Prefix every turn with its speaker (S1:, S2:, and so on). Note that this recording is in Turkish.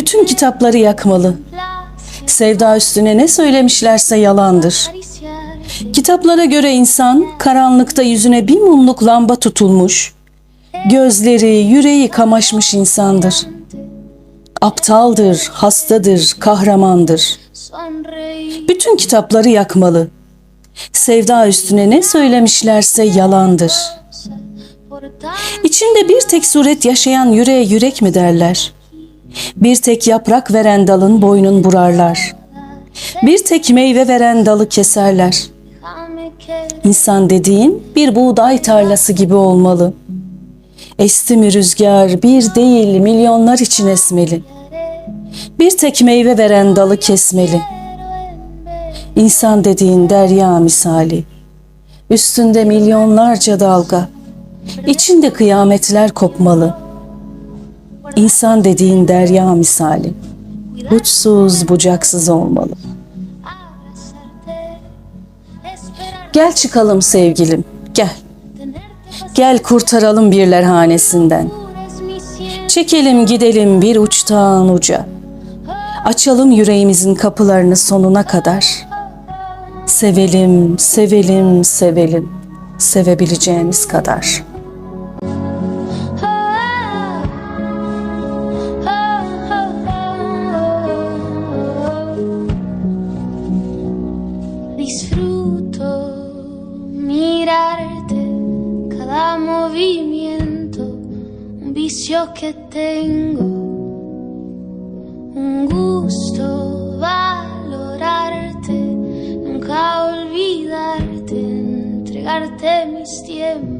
S1: Bütün kitapları yakmalı. Sevda üstüne ne söylemişlerse yalandır. Kitaplara göre insan karanlıkta yüzüne bir mumluk lamba tutulmuş, gözleri, yüreği kamaşmış insandır. Aptaldır, hastadır, kahramandır. Bütün kitapları yakmalı. Sevda üstüne ne söylemişlerse yalandır. İçinde bir tek suret yaşayan yüreğe yürek mi derler? Bir tek yaprak veren dalın boynun burarlar. Bir tek meyve veren dalı keserler. İnsan dediğin bir buğday tarlası gibi olmalı. Esti mi rüzgar bir değil milyonlar için esmeli. Bir tek meyve veren dalı kesmeli. İnsan dediğin derya misali. Üstünde milyonlarca dalga. İçinde kıyametler kopmalı. İnsan dediğin derya misali. Uçsuz bucaksız olmalı. Gel çıkalım sevgilim, gel. Gel kurtaralım birler hanesinden. Çekelim gidelim bir uçtan uca. Açalım yüreğimizin kapılarını sonuna kadar. Sevelim, sevelim, sevelim. Sevebileceğimiz kadar.
S2: Disfruto mirarte, cada movimiento, un vicio que tengo, un gusto valorarte, nunca olvidarte, entregarte mis tiempos.